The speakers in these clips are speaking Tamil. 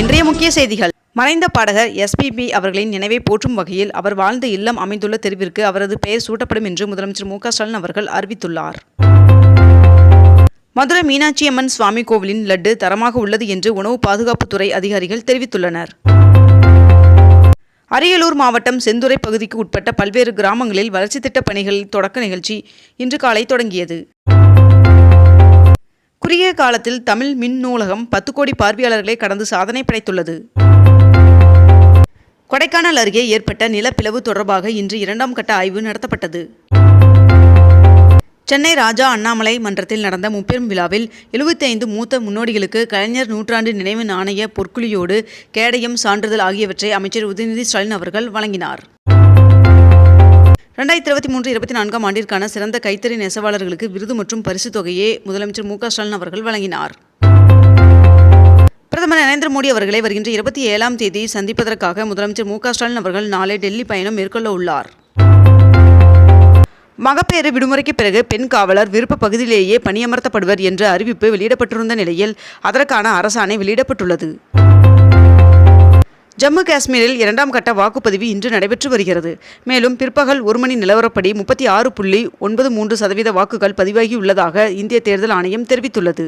இன்றைய முக்கிய செய்திகள். மறைந்த பாடகர் எஸ்பிபி அவர்களின் நினைவை போற்றும் வகையில் அவர் வாழ்ந்த இல்லம் அமைந்துள்ள தெருவிற்கு அவரது பெயர் சூட்டப்படும் என்று முதலமைச்சர் மு ஸ்டாலின் அவர்கள் அறிவித்துள்ளார். மதுரை மீனாட்சி அம்மன் சுவாமி கோவிலின் லட்டு தரமாக உள்ளது என்று உணவு பாதுகாப்புத்துறை அதிகாரிகள் தெரிவித்துள்ளனர். அரியலூர் மாவட்டம் செந்துறை பகுதிக்கு உட்பட்ட பல்வேறு கிராமங்களில் வளர்ச்சி திட்டப் பணிகள் தொடக்க நிகழ்ச்சி இன்று காலை தொடங்கியது. குறுகிய காலத்தில் தமிழ் மின் நூலகம் பத்து கோடி பார்வையாளர்களை கடந்து சாதனை படைத்துள்ளது. கொடைக்கானல் அருகே ஏற்பட்ட நிலப்பிளவு தொடர்பாக இன்று இரண்டாம் கட்ட ஆய்வு நடத்தப்பட்டது. சென்னை ராஜா அண்ணாமலை மன்றத்தில் நடந்த முப்பெரும் விழாவில் 75 மூத்த முன்னோடிகளுக்கு கலைஞர் நூற்றாண்டு நினைவு நாணய பொற்குழியோடு கேடயம் சான்றிதழ் ஆகியவற்றை அமைச்சர் உதயநிதி ஸ்டாலின் அவர்கள் வழங்கினார். ரெண்டாயிரத்தி இருபத்தி மூன்று இருபத்தி நான்காம் ஆண்டிற்கான சிறந்த கைத்தறி நெசவாளர்களுக்கு விருது மற்றும் பரிசுத் தொகையை முதலமைச்சர் மு ஸ்டாலின் அவர்கள் வழங்கினார். பிரதமர் நரேந்திர மோடி அவர்களை வருகின்ற இருபத்தி ஏழாம் தேதி சந்திப்பதற்காக முதலமைச்சர் மு ஸ்டாலின் அவர்கள் நாளை டெல்லி பயணம் மேற்கொள்ள உள்ளார். மகப்பேறு விடுமுறைக்கு பிறகு பெண் காவலர் விருப்ப பகுதியிலேயே பணியமர்த்தப்படுவர் என்ற அறிவிப்பு வெளியிடப்பட்டிருந்த நிலையில் அதற்கான அரசாணை வெளியிடப்பட்டுள்ளது. ஜம்மு காஷ்மீரில் இரண்டாம் கட்ட வாக்குப்பதிவு இன்று நடைபெற்று வருகிறது. மேலும் பிற்பகல் ஒரு மணி நிலவரப்படி முப்பத்தி ஆறு புள்ளி ஒன்பது மூன்று சதவீத வாக்குகள் பதிவாகியுள்ளதாக இந்திய தேர்தல் ஆணையம் தெரிவித்துள்ளது.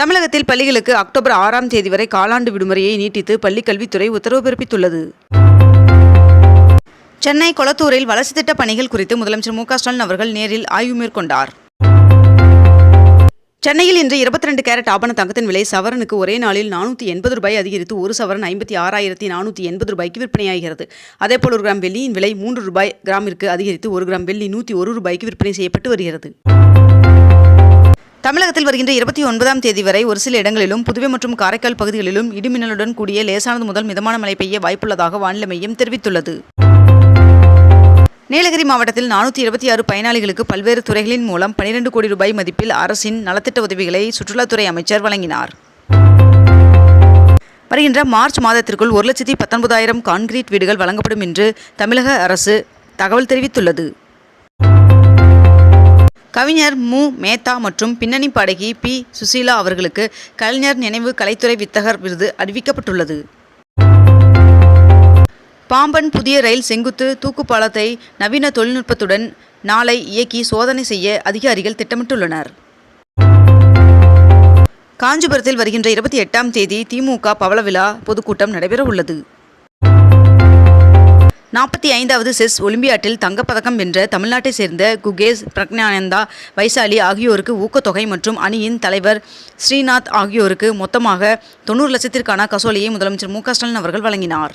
தமிழகத்தில் பள்ளிகளுக்கு அக்டோபர் ஆறாம் தேதி வரை காலாண்டு விடுமுறையை நீட்டித்து பள்ளிக்கல்வித்துறை உத்தரவு பிறப்பித்துள்ளது. சென்னை கொளத்தூரில் வளர்ச்சி திட்ட பணிகள் குறித்து முதலமைச்சர் மு க ஸ்டாலின் அவர்கள் நேரில் ஆய்வு மேற்கொண்டார். சென்னையில் இன்று இருபத்தி ரெண்டு கேரட் ஆபண தங்கத்தின் விலை சவரனுக்கு ஒரே நாளில் நானூற்றி எண்பது ரூபாய் அதிகரித்து ஒரு சவரன் ஐம்பத்தி ஆறாயிரத்தி நானூற்றி எண்பது ரூபாய்க்கு விற்பனையாகிறது. அதேபோல் ஒரு கிராம் வெள்ளியின் விலை மூன்று ரூபாய் கிராமிற்கு அதிகரித்து ஒரு கிராம் வெள்ளி நூற்றி ஒரு ரூபாய்க்கு விற்பனை செய்யப்பட்டு வருகிறது. தமிழகத்தில் வருகின்ற இருபத்தி ஒன்பதாம் தேதி வரை ஒரு சில இடங்களிலும் புதுவை மற்றும் காரைக்கால் பகுதிகளிலும் இடிமின்னலுடன் கூடிய லேசானது முதல் மிதமான மழை பெய்ய வாய்ப்புள்ளதாக வானிலை மையம் தெரிவித்துள்ளது. நீலகிரி மாவட்டத்தில் நானூற்றி இருபத்தி ஆறு பயனாளிகளுக்கு பல்வேறு துறைகளின் மூலம் பனிரெண்டு கோடி ரூபாய் மதிப்பில் அரசின் நலத்திட்ட உதவிகளை சுற்றுலாத்துறை அமைச்சர் வழங்கினார். வருகின்ற மார்ச் மாதத்திற்குள் ஒரு லட்சத்தி பத்தொன்பதாயிரம் கான்கிரீட் வீடுகள் வழங்கப்படும் என்று தமிழக அரசு தகவல் தெரிவித்துள்ளது. கவிஞர் மு. மேத்தா மற்றும் பின்னணி பாடகி பி. சுசீலா அவர்களுக்கு கலைஞர் நினைவு கலைத்துறை வித்தகர் விருது அறிவிக்கப்பட்டுள்ளது. பாம்பன் புதிய ரயில் செங்குத்து தூக்குப்பாலத்தை நவீன தொழில்நுட்பத்துடன் நாளை இயக்கி சோதனை செய்ய அதிகாரிகள் திட்டமிட்டுள்ளனர். காஞ்சிபுரத்தில் வருகின்ற இருபத்தி எட்டாம் தேதி திமுக பவள விழா பொதுக்கூட்டம் நடைபெற உள்ளது. நாற்பத்தி ஐந்தாவது செஸ் ஒலிம்பியாட்டில் தங்கப்பதக்கம் வென்ற தமிழ்நாட்டை சேர்ந்த குகேஷ் பிரக்ஞானந்தா வைசாலி ஆகியோருக்கு ஊக்கத்தொகை மற்றும் அணியின் தலைவர் ஸ்ரீநாத் ஆகியோருக்கு மொத்தமாக தொண்ணூறு லட்சத்திற்கான கசோலியை முதலமைச்சர் மு க ஸ்டாலின் அவர்கள் வழங்கினார்.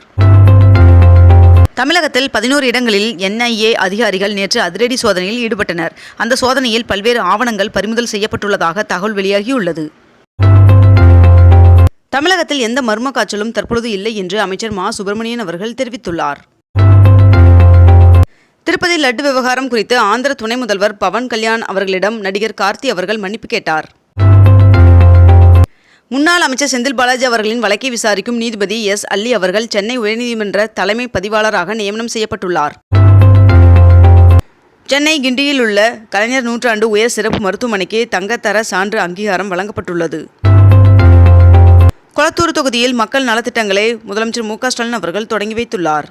தமிழகத்தில் பதினோரு இடங்களில் என்ஐஏ அதிகாரிகள் நேற்று அதிரடி சோதனையில் ஈடுபட்டனர். அந்த சோதனையில் பல்வேறு ஆவணங்கள் பறிமுதல் செய்யப்பட்டுள்ளதாக தகவல் வெளியாகியுள்ளது. தமிழகத்தில் எந்த மர்ம காய்ச்சலும் தற்பொழுது இல்லை என்று அமைச்சர் மா. சுப்பிரமணியன் அவர்கள் தெரிவித்துள்ளார். திருப்பதி லட்டு விவகாரம் குறித்து ஆந்திர துணை முதல்வர் பவன் கல்யாண் அவர்களிடம் நடிகர் கார்த்தி அவர்கள் மன்னிப்பு கேட்டார். முன்னாள் அமைச்சர் செந்தில் பாலாஜி அவர்களின் வழக்கை விசாரிக்கும் நீதிபதி எஸ். அல்லி அவர்கள் சென்னை உயர்நீதிமன்ற தலைமை பதிவாளராக நியமனம் செய்யப்பட்டுள்ளார். சென்னை கிண்டியில் உள்ள கலைஞர் நூற்றாண்டு உயர் சிறப்பு மருத்துவமனைக்கு தங்கத்தர சான்று அங்கீகாரம் வழங்கப்பட்டுள்ளது. கொளத்தூர் தொகுதியில் மக்கள் நலத்திட்டங்களை முதலமைச்சர் மு ஸ்டாலின் அவர்கள் தொடங்கி வைத்துள்ளார்.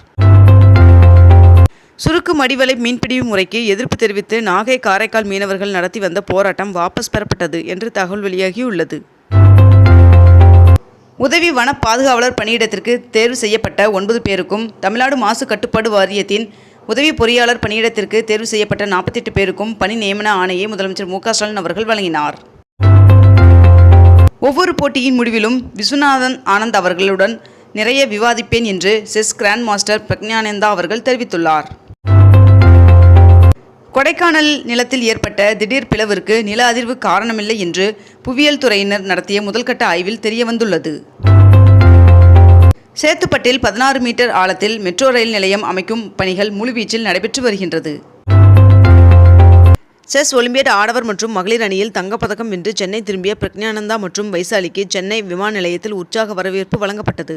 சுருக்கு மடிவலை மீன்பிடி முறைக்கு எதிர்ப்பு தெரிவித்து நாகை காரைக்கால் மீனவர்கள் நடத்தி வந்த போராட்டம் வாபஸ் பெறப்பட்டது என்று தகவல் வெளியாகியுள்ளது. உதவி வன பாதுகாவலர் பணியிடத்திற்கு தேர்வு செய்யப்பட்ட ஒன்பது பேருக்கும் தமிழ்நாடு மாசு கட்டுப்பாடு வாரியத்தின் உதவி பொறியாளர் பணியிடத்திற்கு தேர்வு செய்யப்பட்ட நாற்பத்தெட்டு பேருக்கும் பணி நியமன ஆணையை முதலமைச்சர் மு ஸ்டாலின் அவர்கள் வழங்கினார். ஒவ்வொரு போட்டியின் முடிவிலும் விஸ்வநாதன் ஆனந்த் அவர்களுடன் நிறைய விவாதிப்பேன் என்று செஸ் கிராண்ட் மாஸ்டர் பிரக்ஞானந்தா அவர்கள் தெரிவித்துள்ளார். கொடைக்கானல் நிலத்தில் ஏற்பட்ட திடீர் பிளவிற்கு நில அதிர்வு காரணமில்லை என்று புவியியல் துறையினர் நடத்திய முதல்கட்ட ஆய்வில் தெரியவந்துள்ளது. சேத்துப்பட்டில் பதினாறு மீட்டர் ஆழத்தில் மெட்ரோ ரயில் நிலையம் அமைக்கும் பணிகள் முழுவீச்சில் நடைபெற்று வருகின்றது. செஸ் ஒலிம்பியட் ஆடவர் மற்றும் மகளிர் அணியில் தங்கப்பதக்கம் வென்று சென்னை திரும்பிய பிரக்ஞானந்தா மற்றும் வைசாலிக்கு சென்னை விமான நிலையத்தில் உற்சாக வரவேற்பு வழங்கப்பட்டது.